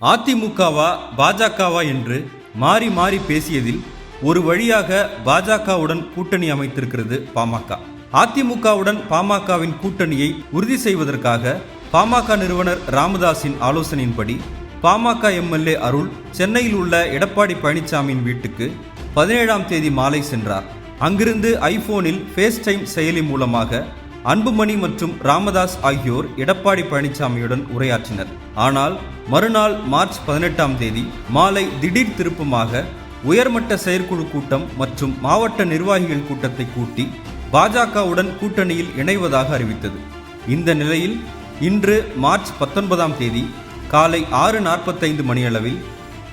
அதிமுகவா பாஜகவா என்று மாறி மாறி பேசியதில் ஒரு வழியாக பாஜகவுடன் கூட்டணி அமைத்திருக்கிறது பாமக. அதிமுகவுடன் பாமகவின் கூட்டணியை உறுதி செய்வதற்காக பாமக நிறுவனர் ராமதாஸின் ஆலோசனையின்படி பாமக எம்எல்ஏ அருள் சென்னையில் உள்ள எடப்பாடி பழனிசாமியின் வீட்டுக்கு பதினேழாம் தேதி மாலை சென்றார். அங்கிருந்து ஐபோனில் ஃபேஸ் டைம் செயலி மூலமாக அன்புமணி மற்றும் ராமதாஸ் ஆகியோர் எடப்பாடி பழனிசாமியுடன் உரையாற்றினர். ஆனால் மறுநாள் மார்ச் பதினெட்டாம் தேதி மாலை திடீர் திருப்பமாக உயர்மட்ட செயற்குழு கூட்டம் மற்றும் மாவட்ட நிர்வாகிகள் கூட்டத்தை கூட்டி பாஜகவுடன் கூட்டணியில் இணைவதாக அறிவித்தது. இந்த நிலையில் இன்று மார்ச் பத்தொன்பதாம் தேதி காலை ஆறு நாற்பத்தைந்து மணியளவில்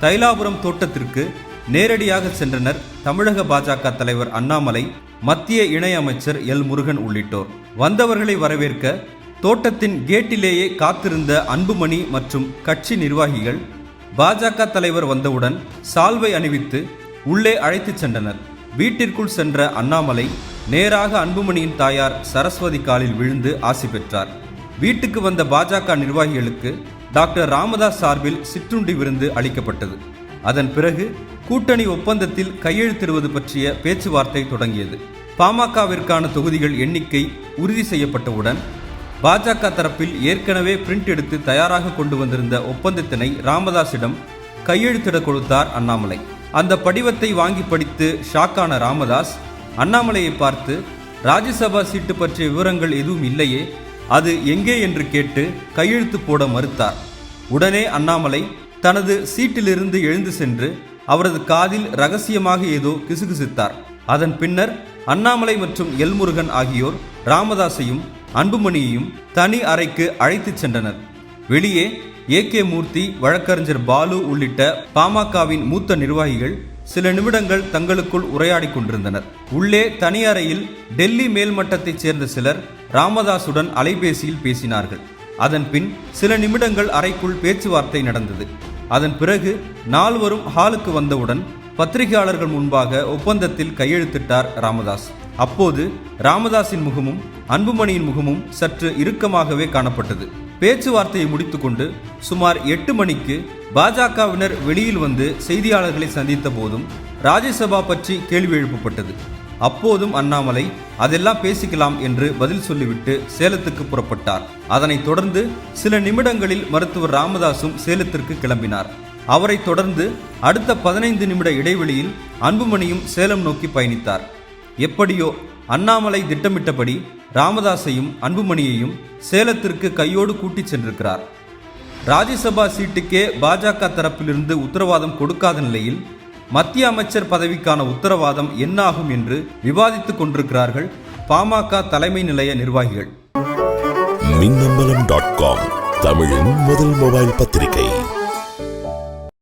தைலாபுரம் தோட்டத்திற்கு நேரடியாக சென்றனர் தமிழக பாஜக தலைவர் அண்ணாமலை மத்திய இணையமைச்சர் எல் முருகன் உள்ளிட்டோர். வந்தவர்களை வரவேற்க தோட்டத்தின் கேட்டிலேயே காத்திருந்த அன்புமணி மற்றும் கட்சி நிர்வாகிகள் பாஜக தலைவர் வந்தவுடன் சால்வை அணிவித்து உள்ளே அழைத்துச் சென்றனர். வீட்டிற்குள் சென்ற அண்ணாமலை நேராக அன்புமணியின் தாயார் சரஸ்வதி காலில் விழுந்து ஆசி பெற்றார். வீட்டுக்கு வந்த பாஜக நிர்வாகிகளுக்கு டாக்டர் ராமதாஸ் சார்பில் சிற்றுண்டி விருந்து அளிக்கப்பட்டது. அதன் பிறகு கூட்டணி ஒப்பந்தத்தில் கையெழுத்திடுவது பற்றிய பேச்சுவார்த்தை தொடங்கியது. பாமகவிற்கான தொகுதிகள் எண்ணிக்கை உறுதி செய்யப்பட்டவுடன் பாஜக தரப்பில் ஏற்கனவே பிரிண்ட் எடுத்து தயாராக கொண்டு வந்திருந்த ஒப்பந்தத்தினை ராமதாஸிடம் கையெழுத்திட கொடுத்தார் அண்ணாமலை. அந்த படிவத்தை வாங்கி படித்து ஷாக்கான ராமதாஸ் அண்ணாமலையை பார்த்து ராஜ்யசபா சீட்டு பற்றிய விவரங்கள் எதுவும் இல்லையே அது எங்கே? என்று கேட்டு கையெழுத்து போட மறுத்தார். உடனே அண்ணாமலை தனது சீட்டிலிருந்து எழுந்து சென்று அவரது காதில் ரகசியமாக ஏதோ கிசுகிசுத்தார். அதன் பின்னர் அண்ணாமலை மற்றும் எல்முருகன் ஆகியோர் ராமதாஸையும் அன்புமணியையும் தனி அறைக்கு அழைத்துச் சென்றனர். வெளியே ஏ கே மூர்த்தி வழக்கறிஞர் பாலு உள்ளிட்ட பாமகவின் மூத்த நிர்வாகிகள் சில நிமிடங்கள் தங்களுக்குள் உரையாடிக் கொண்டிருந்தனர். உள்ளே தனி அறையில் டெல்லி மேல்மட்டத்தைச் சேர்ந்த சிலர் ராமதாசுடன் அலைபேசியில் பேசினார்கள். அதன் பின் சில நிமிடங்கள் அறைக்குள் பேச்சுவார்த்தை நடந்தது. அதன் பிறகு நால்வரும் ஹாலுக்கு வந்தவுடன் பத்திரிகையாளர்கள் முன்பாக ஒப்பந்தத்தில் கையெழுத்திட்டார் ராமதாஸ். அப்போது ராமதாஸின் முகமும் அன்புமணியின் முகமும் சற்று இறுக்கமாகவே காணப்பட்டது. பேச்சுவார்த்தையை முடித்துக்கொண்டு சுமார் எட்டு மணிக்கு பாஜகவினர் வெளியில் வந்து செய்தியாளர்களை சந்தித்த போதும் ராஜ்யசபா பற்றி கேள்வி எழுப்பப்பட்டது. அப்போதும் அண்ணாமலை அதெல்லாம் பேசிக்கலாம் என்று பதில் சொல்லிவிட்டு சேலத்துக்கு புறப்பட்டார். அதனைத் தொடர்ந்து சில நிமிடங்களில் மருத்துவர் ராமதாசும் சேலத்திற்கு கிளம்பினார். அவரைத் தொடர்ந்து அடுத்த பதினைந்து நிமிட இடைவெளியில் அன்புமணியும் சேலம் நோக்கி பயணித்தார். எப்படியோ அண்ணாமலை திட்டமிட்டபடி ராமதாஸையும் அன்புமணியையும் சேலத்திற்கு கையோடு கூட்டிச் சென்றிருக்கிறார். ராஜ்யசபா சீட்டுக்கே பாஜக தரப்பிலிருந்து உத்தரவாதம் கொடுக்காத நிலையில் மத்திய அமைச்சர் பதவிக்கான உத்தரவாதம் என்னாகும் என்று விவாதித்துக் கொண்டிருக்கிறார்கள் பாமக தலைமை நிலைய நிர்வாகிகள். மின்னம்பலம் டாட் காம் தமிழின் முதல் மொபைல் பத்திரிகை.